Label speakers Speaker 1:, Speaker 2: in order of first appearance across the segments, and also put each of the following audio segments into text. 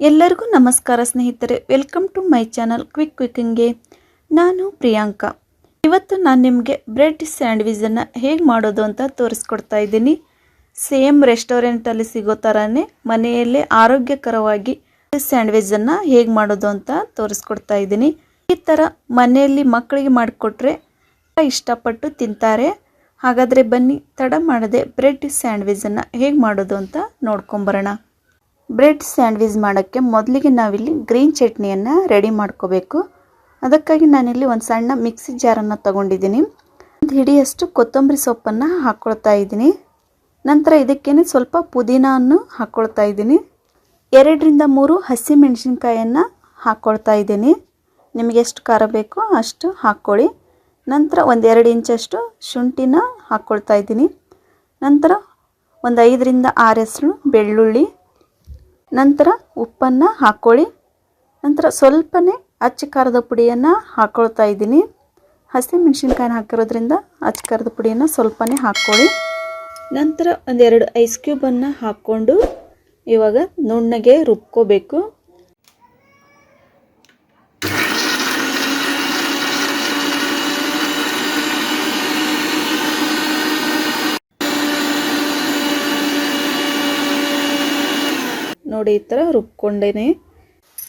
Speaker 1: ಎಲ್ಲರಿಗೂ ನಮಸ್ಕಾರ ಸ್ನೇಹಿತರೆ. Welcome to my channel quick ಕ್ವಿಕ್ಕಿಂಗ್ಗೆ ನಾನು ಪ್ರಿಯಾಂಕಾ. ಇವತ್ತು ನಾನು ನಿಮಗೆ ಬ್ರೆಡ್ ಸ್ಯಾಂಡ್ವಿಚನ್ನು ಹೇಗೆ ಮಾಡೋದು ಅಂತ ತೋರಿಸ್ಕೊಡ್ತಾ ಇದ್ದೀನಿ. ಸೇಮ್ ರೆಸ್ಟೋರೆಂಟಲ್ಲಿ ಸಿಗೋ ಥರನೇ ಮನೆಯಲ್ಲೇ ಆರೋಗ್ಯಕರವಾಗಿ ಸ್ಯಾಂಡ್ವಿಚನ್ನು ಹೇಗೆ ಮಾಡೋದು ಅಂತ ತೋರಿಸ್ಕೊಡ್ತಾ ಇದ್ದೀನಿ. ಈ ಥರ ಮನೆಯಲ್ಲಿ ಮಕ್ಕಳಿಗೆ ಮಾಡಿಕೊಟ್ರೆ ಇಷ್ಟಪಟ್ಟು ತಿಂತಾರೆ. ಹಾಗಾದರೆ ಬನ್ನಿ, ತಡ ಮಾಡದೆ ಬ್ರೆಡ್ ಸ್ಯಾಂಡ್ವಿಚನ್ನು ಹೇಗೆ ಮಾಡೋದು ಅಂತ ನೋಡ್ಕೊಂಬರೋಣ. ಬ್ರೆಡ್ ಸ್ಯಾಂಡ್ವಿಚ್ ಮಾಡೋಕ್ಕೆ ಮೊದಲಿಗೆ ನಾವಿಲ್ಲಿ ಗ್ರೀನ್ ಚಟ್ನಿಯನ್ನು ರೆಡಿ ಮಾಡ್ಕೋಬೇಕು. ಅದಕ್ಕಾಗಿ ನಾನಿಲ್ಲಿ ಒಂದು ಸಣ್ಣ ಮಿಕ್ಸಿ ಜಾರನ್ನು ತಗೊಂಡಿದ್ದೀನಿ. ಒಂದು ಹಿಡಿಯಷ್ಟು ಕೊತ್ತಂಬರಿ ಸೊಪ್ಪನ್ನು ಹಾಕ್ಕೊಳ್ತಾ ಇದ್ದೀನಿ. ನಂತರ ಇದಕ್ಕೇನೆ ಸ್ವಲ್ಪ ಪುದೀನವನ್ನು ಹಾಕ್ಕೊಳ್ತಾ ಇದ್ದೀನಿ. ಎರಡರಿಂದ ಮೂರು ಹಸಿ ಮೆಣಸಿನ್ಕಾಯನ್ನು ಹಾಕ್ಕೊಳ್ತಾ ಇದ್ದೀನಿ. ನಿಮಗೆ ಎಷ್ಟು ಖಾರ ಬೇಕೋ ಅಷ್ಟು ಹಾಕ್ಕೊಳ್ಳಿ. ನಂತರ ಒಂದು ಎರಡು ಇಂಚಷ್ಟು ಶುಂಠಿನ ಹಾಕ್ಕೊಳ್ತಾ ಇದ್ದೀನಿ. ನಂತರ ಒಂದು ಐದರಿಂದ ಆರು ಹೆಸರು ಬೆಳ್ಳುಳ್ಳಿ. ನಂತರ ಉಪ್ಪನ್ನು ಹಾಕ್ಕೊಳ್ಳಿ ನಂತರ ಸ್ವಲ್ಪನೇ ಅಚ್ಚ ಖಾರದ ಪುಡಿಯನ್ನು ಹಾಕ್ಕೊಳ್ತಾ ಇದ್ದೀನಿ. ಹಸಿ ಮೆಣಸಿನ್ಕಾಯಿನ ಹಾಕಿರೋದ್ರಿಂದ ಅಚ್ಚ ಖಾರದ ಪುಡಿಯನ್ನು ಸ್ವಲ್ಪನೇ ಹಾಕ್ಕೊಳ್ಳಿ ನಂತರ ಒಂದೆರಡು ಐಸ್ ಕ್ಯೂಬನ್ನು ಹಾಕ್ಕೊಂಡು ಇವಾಗ ನುಣ್ಣಗೆ ರುಬ್ಕೋಬೇಕು. ನೋಡಿ ಈ ಥರ ರುಬ್ಕೊಂಡೇನೆ.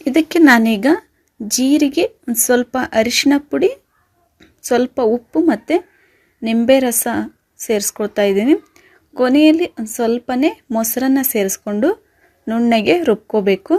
Speaker 1: ಇದಕ್ಕೆ ನಾನೀಗ ಜೀರಿಗೆ ಒಂದು ಸ್ವಲ್ಪ ಅರಿಶಿನ ಪುಡಿ, ಸ್ವಲ್ಪ ಉಪ್ಪು ಮತ್ತು ನಿಂಬೆ ರಸ ಸೇರಿಸ್ಕೊಳ್ತಾ ಇದ್ದೀನಿ. ಕೊನೆಯಲ್ಲಿ ಒಂದು ಸ್ವಲ್ಪನೇ ಮೊಸರನ್ನು ಸೇರಿಸ್ಕೊಂಡು ನುಣ್ಣಗೆ ರುಬ್ಕೋಬೇಕು.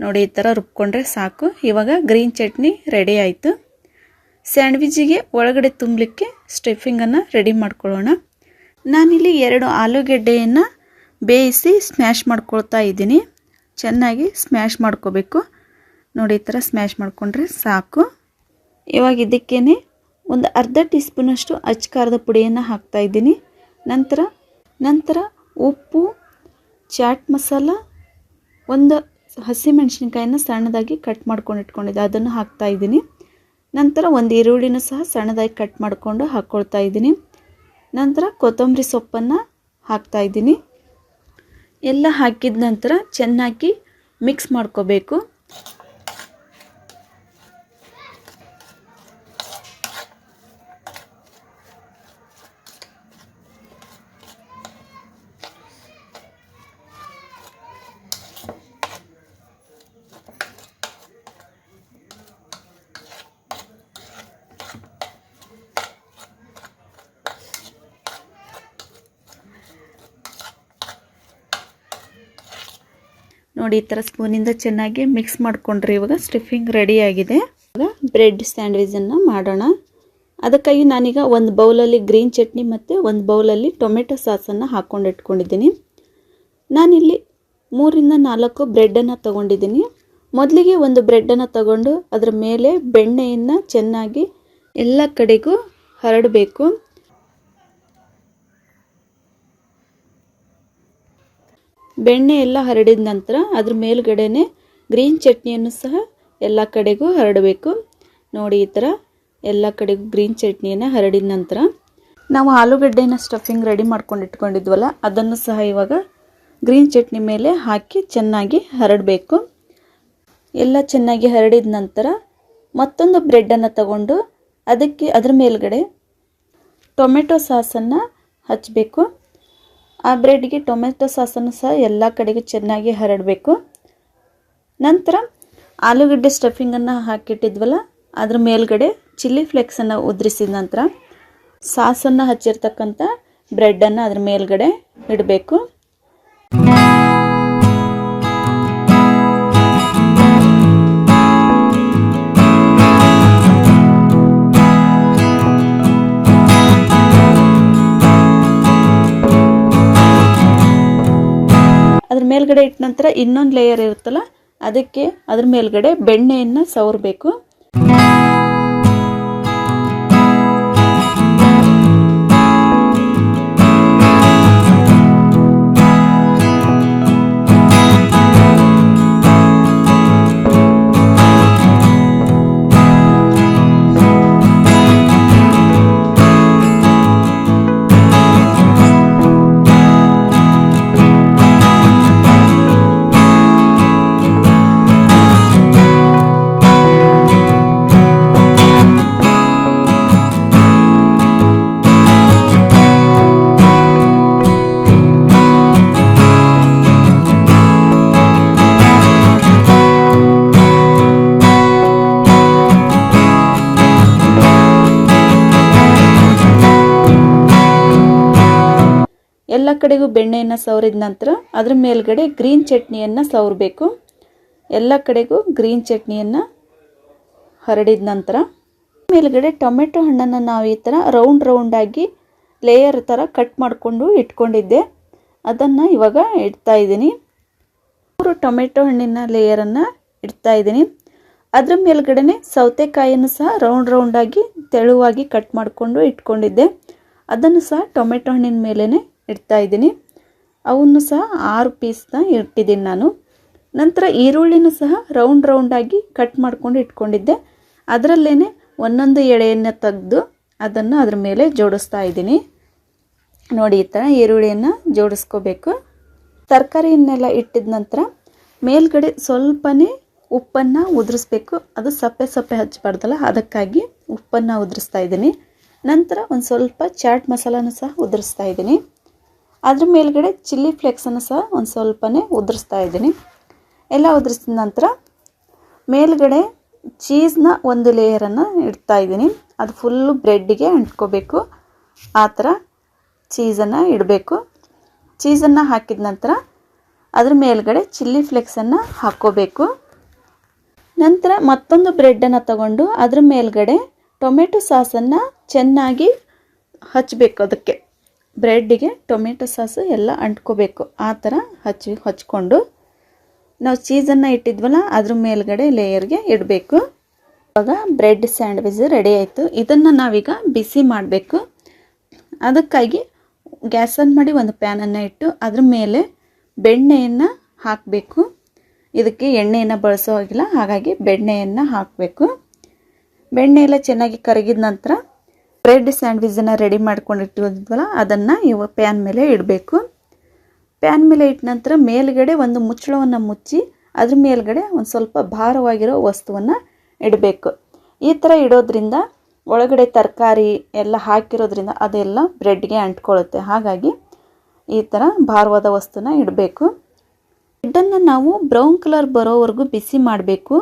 Speaker 1: ನೋಡಿ ಈ ಥರ ರುಬ್ಕೊಂಡ್ರೆ ಸಾಕು. ಇವಾಗ ಗ್ರೀನ್ ಚಟ್ನಿ ರೆಡಿ ಆಯಿತು. ಸ್ಯಾಂಡ್ವಿಜ್ಜಿಗೆ ಒಳಗಡೆ ತುಂಬಲಿಕ್ಕೆ ಸ್ಟಫಿಂಗನ್ನು ರೆಡಿ ಮಾಡ್ಕೊಳ್ಳೋಣ. ನಾನಿಲ್ಲಿ ಎರಡು ಆಲೂಗೆಡ್ಡೆಯನ್ನು ಬೇಯಿಸಿ ಸ್ಮ್ಯಾಶ್ ಮಾಡ್ಕೊಳ್ತಾ ಇದ್ದೀನಿ. ಚೆನ್ನಾಗಿ ಸ್ಮ್ಯಾಶ್ ಮಾಡ್ಕೋಬೇಕು. ನೋಡಿ ಈ ಥರ ಸ್ಮ್ಯಾಶ್ ಮಾಡಿಕೊಂಡ್ರೆ ಸಾಕು. ಇವಾಗ ಇದಕ್ಕೇ ಒಂದು ಅರ್ಧ ಟೀ ಸ್ಪೂನಷ್ಟು ಅಚ್ಚ ಖಾರದ ಪುಡಿಯನ್ನು ಹಾಕ್ತಾ ಇದ್ದೀನಿ. ನಂತರ ನಂತರ ಉಪ್ಪು, ಚಾಟ್ ಮಸಾಲ, ಒಂದು ಹಸಿ ಮೆಣಸಿನ್ಕಾಯಿನ ಸಣ್ಣದಾಗಿ ಕಟ್ ಮಾಡ್ಕೊಂಡು ಇಟ್ಕೊಂಡಿದ್ದೆ. ಅದನ್ನು ಹಾಕ್ತಾ ಇದ್ದೀನಿ. ನಂತರ ಒಂದು ಈರುಳ್ಳಿನೂ ಸಹ ಸಣ್ಣದಾಗಿ ಕಟ್ ಮಾಡಿಕೊಂಡು ಹಾಕ್ಕೊಳ್ತಾ ಇದ್ದೀನಿ. ನಂತರ ಕೊತ್ತಂಬರಿ ಸೊಪ್ಪನ್ನು ಹಾಕ್ತಾ ಇದ್ದೀನಿ. ಎಲ್ಲ ಹಾಕಿದ ನಂತರ ಚೆನ್ನಾಗಿ ಮಿಕ್ಸ್ ಮಾಡ್ಕೋಬೇಕು. ನೋಡಿ ಈ ಥರ ಸ್ಪೂನಿಂದ ಚೆನ್ನಾಗಿ ಮಿಕ್ಸ್ ಮಾಡಿಕೊಂಡ್ರಿ ಇವಾಗ ಸ್ಟಿಫಿಂಗ್ ರೆಡಿಯಾಗಿದೆ ಇವಾಗ ಬ್ರೆಡ್ ಸ್ಯಾಂಡ್ವಿಚನ್ನು ಮಾಡೋಣ. ಅದಕ್ಕಾಗಿ ನಾನೀಗ ಒಂದು ಬೌಲಲ್ಲಿ ಗ್ರೀನ್ ಚಟ್ನಿ ಮತ್ತು ಒಂದು ಬೌಲಲ್ಲಿ ಟೊಮೆಟೊ ಸಾಸನ್ನು ಹಾಕ್ಕೊಂಡು ಇಟ್ಕೊಂಡಿದ್ದೀನಿ. ನಾನಿಲ್ಲಿ ಮೂರಿಂದ ನಾಲ್ಕು ಬ್ರೆಡ್ಡನ್ನು ತೊಗೊಂಡಿದ್ದೀನಿ. ಮೊದಲಿಗೆ ಒಂದು ಬ್ರೆಡ್ಡನ್ನು ತಗೊಂಡು ಅದರ ಮೇಲೆ ಬೆಣ್ಣೆಯನ್ನು ಚೆನ್ನಾಗಿ ಎಲ್ಲ ಕಡೆಗೂ ಹರಡಬೇಕು. ಬೆಣ್ಣೆ ಎಲ್ಲ ಹರಡಿದ ನಂತರ ಅದ್ರ ಮೇಲ್ಗಡೆನೆ ಗ್ರೀನ್ ಚಟ್ನಿಯನ್ನು ಸಹ ಎಲ್ಲ ಕಡೆಗೂ ಹರಡಬೇಕು. ನೋಡಿ ಈ ಥರ ಎಲ್ಲ ಕಡೆಗೂ ಗ್ರೀನ್ ಚಟ್ನಿಯನ್ನು ಹರಡಿದ ನಂತರ ನಾವು ಆಲೂಗಡ್ಡೆನ ಸ್ಟಫಿಂಗ್ ರೆಡಿ ಮಾಡ್ಕೊಂಡು ಇಟ್ಕೊಂಡಿದ್ವಲ್ಲ, ಅದನ್ನು ಸಹ ಇವಾಗ ಗ್ರೀನ್ ಚಟ್ನಿ ಮೇಲೆ ಹಾಕಿ ಚೆನ್ನಾಗಿ ಹರಡಬೇಕು. ಎಲ್ಲ ಚೆನ್ನಾಗಿ ಹರಡಿದ ನಂತರ ಮತ್ತೊಂದು ಬ್ರೆಡ್ಡನ್ನು ತಗೊಂಡು ಅದಕ್ಕೆ ಅದ್ರ ಮೇಲ್ಗಡೆ ಟೊಮೆಟೊ ಸಾಸನ್ನು ಹಚ್ಚಬೇಕು ಆ ಬ್ರೆಡ್ಗೆ ಟೊಮೆಟೊ ಸಾಸನ್ನು ಸಹ ಎಲ್ಲ ಕಡೆಗೂ ಚೆನ್ನಾಗಿ ಹರಡಬೇಕು. ನಂತರ ಆಲೂಗಡ್ಡೆ ಸ್ಟಫಿಂಗನ್ನು ಹಾಕಿಟ್ಟಿದ್ವಲ್ಲ, ಅದ್ರ ಮೇಲ್ಗಡೆ ಚಿಲ್ಲಿ ಫ್ಲೆಕ್ಸನ್ನು ಉದುರಿಸಿದ ನಂತರ ಸಾಸನ್ನು ಹಚ್ಚಿರ್ತಕ್ಕಂಥ ಬ್ರೆಡ್ಡನ್ನು ಅದ್ರ ಮೇಲ್ಗಡೆ ಇಡಬೇಕು. ಮೇಲ್ಗಡೆ ಇಟ್ಟ ನಂತರ ಇನ್ನೊಂದು ಲೇಯರ್ ಇರುತ್ತಲ್ಲ ಅದಕ್ಕೆ ಅದ್ರ ಮೇಲ್ಗಡೆ ಬೆಣ್ಣೆಯನ್ನು ಸವರಬೇಕು. ಕಡೆಗೂ ಬೆಣ್ಣೆಯನ್ನು ಸವರಿದ ನಂತರ ಅದ್ರ ಮೇಲ್ಗಡೆ ಗ್ರೀನ್ ಚಟ್ನಿಯನ್ನು ಸವರಬೇಕು. ಎಲ್ಲ ಕಡೆಗೂ ಗ್ರೀನ್ ಚಟ್ನಿಯನ್ನು ಹರಡಿದ ನಂತರ ಮೇಲ್ಗಡೆ ಟೊಮೆಟೊ ಹಣ್ಣನ್ನು ನಾವು ಈ ಥರ ರೌಂಡ್ ರೌಂಡಾಗಿ ಲೇಯರ್ ಥರ ಕಟ್ ಮಾಡಿಕೊಂಡು ಇಟ್ಕೊಂಡಿದ್ದೆ. ಅದನ್ನು ಇವಾಗ ಇಡ್ತಾ ಇದ್ದೀನಿ. ಮೂರು ಟೊಮೆಟೊ ಹಣ್ಣಿನ ಲೇಯರನ್ನು ಇಡ್ತಾ ಇದ್ದೀನಿ. ಅದ್ರ ಮೇಲ್ಗಡೆ ಸೌತೆಕಾಯಿಯನ್ನು ಸಹ ರೌಂಡ್ ರೌಂಡಾಗಿ ತೆಳುವಾಗಿ ಕಟ್ ಮಾಡಿಕೊಂಡು ಇಟ್ಕೊಂಡಿದ್ದೆ. ಅದನ್ನು ಸಹ ಟೊಮೆಟೊ ಹಣ್ಣಿನ ಮೇಲೇ ಇಡ್ತಾ ಇದ್ದೀನಿ. ಅವನ್ನು ಸಹ ಆರು ಪೀಸ್ನ ಇಟ್ಟಿದ್ದೀನಿ ನಾನು. ನಂತರ ಈರುಳ್ಳಿನೂ ಸಹ ರೌಂಡ್ ರೌಂಡಾಗಿ ಕಟ್ ಮಾಡ್ಕೊಂಡು ಇಟ್ಕೊಂಡಿದ್ದೆ. ಅದರಲ್ಲೇ ಒಂದೊಂದು ಎಳೆಯನ್ನು ತೆಗೆದು ಅದನ್ನು ಅದ್ರ ಮೇಲೆ ಜೋಡಿಸ್ತಾ ಇದ್ದೀನಿ. ನೋಡಿ, ಈ ಥರ ಈರುಳ್ಳಿಯನ್ನು ಜೋಡಿಸ್ಕೋಬೇಕು. ತರಕಾರಿಯನ್ನೆಲ್ಲ ಇಟ್ಟಿದ ನಂತರ ಮೇಲ್ಗಡೆ ಸ್ವಲ್ಪನೇ ಉಪ್ಪನ್ನು ಉದುರಿಸ್ಬೇಕು. ಅದು ಸಪ್ಪೆ ಸಪ್ಪೆ ಹಚ್ಚಬಾರ್ದಲ್ಲ, ಅದಕ್ಕಾಗಿ ಉಪ್ಪನ್ನು ಉದುರಿಸ್ತಾ ಇದ್ದೀನಿ. ನಂತರ ಒಂದು ಸ್ವಲ್ಪ ಚಾಟ್ ಮಸಾಲನೂ ಸಹ ಉದುರಿಸ್ತಾ ಇದ್ದೀನಿ. ಅದ್ರ ಮೇಲ್ಗಡೆ ಚಿಲ್ಲಿ ಫ್ಲೇಕ್ಸನ್ನು ಸಹ ಒಂದು ಸ್ವಲ್ಪನೇ ಉದುರಿಸ್ತಾ ಇದ್ದೀನಿ. ಎಲ್ಲ ಉದುರಿಸಿದ ನಂತರ ಮೇಲ್ಗಡೆ ಚೀಸ್ನ ಒಂದು ಲೇಯರನ್ನು ಇಡ್ತಾ ಇದ್ದೀನಿ. ಅದು ಫುಲ್ಲು ಬ್ರೆಡ್ಡಿಗೆ ಅಂಟ್ಕೋಬೇಕು. ಆ ಥರ ಚೀಸನ್ನು ಇಡಬೇಕು. ಚೀಸನ್ನು ಹಾಕಿದ ನಂತರ ಅದ್ರ ಮೇಲ್ಗಡೆ ಚಿಲ್ಲಿ ಫ್ಲೆಕ್ಸನ್ನು ಹಾಕ್ಕೋಬೇಕು. ನಂತರ ಮತ್ತೊಂದು ಬ್ರೆಡ್ಡನ್ನು ತಗೊಂಡು ಅದ್ರ ಮೇಲ್ಗಡೆ ಟೊಮೆಟೊ ಸಾಸನ್ನು ಚೆನ್ನಾಗಿ ಹಚ್ಚಬೇಕು ಅದಕ್ಕೆ. ಬ್ರೆಡ್ಡಿಗೆ ಟೊಮೆಟೊ ಸಾಸು ಎಲ್ಲ ಅಂಟ್ಕೋಬೇಕು. ಆ ಥರ ಹಚ್ಚಿ, ಹಚ್ಕೊಂಡು ನಾವು ಚೀಸನ್ನು ಇಟ್ಟಿದ್ವಲ್ಲ, ಅದ್ರ ಮೇಲ್ಗಡೆ ಲೇಯರ್ಗೆ ಇಡಬೇಕು. ಇವಾಗ ಬ್ರೆಡ್ ಸ್ಯಾಂಡ್ವಿಚ್ ರೆಡಿ ಆಯಿತು. ಇದನ್ನು ನಾವೀಗ ಬಿಸಿ ಮಾಡಬೇಕು. ಅದಕ್ಕಾಗಿ ಗ್ಯಾಸ್ ಆನ್ ಮಾಡಿ ಒಂದು ಪ್ಯಾನನ್ನು ಇಟ್ಟು ಅದ್ರ ಮೇಲೆ ಬೆಣ್ಣೆಯನ್ನು ಹಾಕಬೇಕು. ಇದಕ್ಕೆ ಎಣ್ಣೆಯನ್ನು ಬಳಸೋ ಹಾಗಿಲ್ಲ, ಹಾಗಾಗಿ ಬೆಣ್ಣೆಯನ್ನು ಹಾಕಬೇಕು. ಬೆಣ್ಣೆ ಎಲ್ಲ ಚೆನ್ನಾಗಿ ಕರಗಿದ ನಂತರ ಬ್ರೆಡ್ ಸ್ಯಾಂಡ್ವಿಚನ್ನು ರೆಡಿ ಮಾಡ್ಕೊಂಡಿಟ್ಟಿದ್ವಲ್ಲ, ಅದನ್ನು ಇವ ಪ್ಯಾನ್ ಮೇಲೆ ಇಡಬೇಕು. ಪ್ಯಾನ್ ಮೇಲೆ ಇಟ್ಟ ನಂತರ ಮೇಲ್ಗಡೆ ಒಂದು ಮುಚ್ಚಳವನ್ನು ಮುಚ್ಚಿ, ಅದ್ರ ಮೇಲ್ಗಡೆ ಒಂದು ಸ್ವಲ್ಪ ಭಾರವಾಗಿರೋ ವಸ್ತುವನ್ನು ಇಡಬೇಕು. ಈ ಥರ ಇಡೋದ್ರಿಂದ ಒಳಗಡೆ ತರಕಾರಿ ಎಲ್ಲ ಹಾಕಿರೋದ್ರಿಂದ ಅದೆಲ್ಲ ಬ್ರೆಡ್ಗೆ ಅಂಟ್ಕೊಳ್ಳುತ್ತೆ ಹಾಗಾಗಿ ಈ ಥರ ಭಾರವಾದ ವಸ್ತುನ ಇಡಬೇಕು. ಬ್ರೆಡ್ಡನ್ನು ನಾವು ಬ್ರೌನ್ ಕಲರ್ ಬರೋವರೆಗೂ ಬಿಸಿ ಮಾಡಬೇಕು.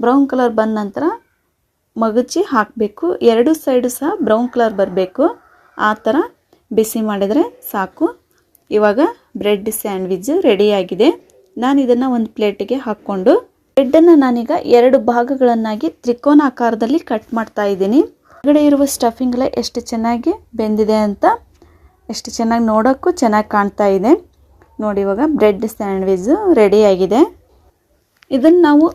Speaker 1: ಬ್ರೌನ್ ಕಲರ್ ಬಂದ ನಂತರ ಮಗುಚಿ ಹಾಕಬೇಕು. ಎರಡು ಸೈಡು ಸಹ ಬ್ರೌನ್ ಕಲರ್ ಬರಬೇಕು. ಆ ಥರ ಬಿಸಿ ಮಾಡಿದರೆ ಸಾಕು. ಇವಾಗ ಬ್ರೆಡ್ ಸ್ಯಾಂಡ್ವಿಚ್ ರೆಡಿಯಾಗಿದೆ ನಾನು ಇದನ್ನು ಒಂದು ಪ್ಲೇಟಿಗೆ ಹಾಕ್ಕೊಂಡು ಬ್ರೆಡ್ಡನ್ನು ನಾನೀಗ ಎರಡು ಭಾಗಗಳನ್ನಾಗಿ ತ್ರಿಕೋನ ಆಕಾರದಲ್ಲಿ ಕಟ್ ಮಾಡ್ತಾ ಇದ್ದೀನಿ. ಹೊರಗಡೆ ಇರುವ ಸ್ಟಫಿಂಗ್ ಎಷ್ಟು ಚೆನ್ನಾಗಿ ಬೆಂದಿದೆ ಅಂತ ಎಷ್ಟು ಚೆನ್ನಾಗಿ ನೋಡೋಕ್ಕೂ ಚೆನ್ನಾಗಿ ಕಾಣ್ತಾ ಇದೆ. ನೋಡಿ ಇವಾಗ ಬ್ರೆಡ್ ಸ್ಯಾಂಡ್ವಿಚ್ ರೆಡಿಯಾಗಿದೆ ಇದನ್ನು ನಾವು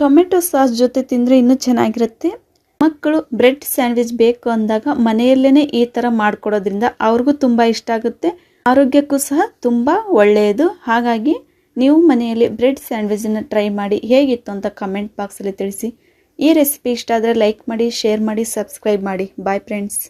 Speaker 1: ಟೊಮೆಟೊ ಸಾಸ್ ಜೊತೆ ತಿಂದರೆ ಇನ್ನೂ ಚೆನ್ನಾಗಿರುತ್ತೆ. ಮಕ್ಕಳು ಬ್ರೆಡ್ ಸ್ಯಾಂಡ್ವಿಚ್ ಬೇಕು ಅಂದಾಗ ಮನೆಯಲ್ಲೇ ಈ ಥರ ಮಾಡಿಕೊಡೋದ್ರಿಂದ ಅವ್ರಿಗೂ ತುಂಬ ಇಷ್ಟ ಆಗುತ್ತೆ. ಆರೋಗ್ಯಕ್ಕೂ ಸಹ ತುಂಬ ಒಳ್ಳೆಯದು. ಹಾಗಾಗಿ ನೀವು ಮನೆಯಲ್ಲಿ ಬ್ರೆಡ್ ಸ್ಯಾಂಡ್ವಿಚನ್ನು ಟ್ರೈ ಮಾಡಿ ಹೇಗಿತ್ತು ಅಂತ ಕಮೆಂಟ್ ಬಾಕ್ಸಲ್ಲಿ ತಿಳಿಸಿ. ಈ ರೆಸಿಪಿ ಇಷ್ಟ ಆದರೆ ಲೈಕ್ ಮಾಡಿ, ಶೇರ್ ಮಾಡಿ, ಸಬ್ಸ್ಕ್ರೈಬ್ ಮಾಡಿ. Bye friends.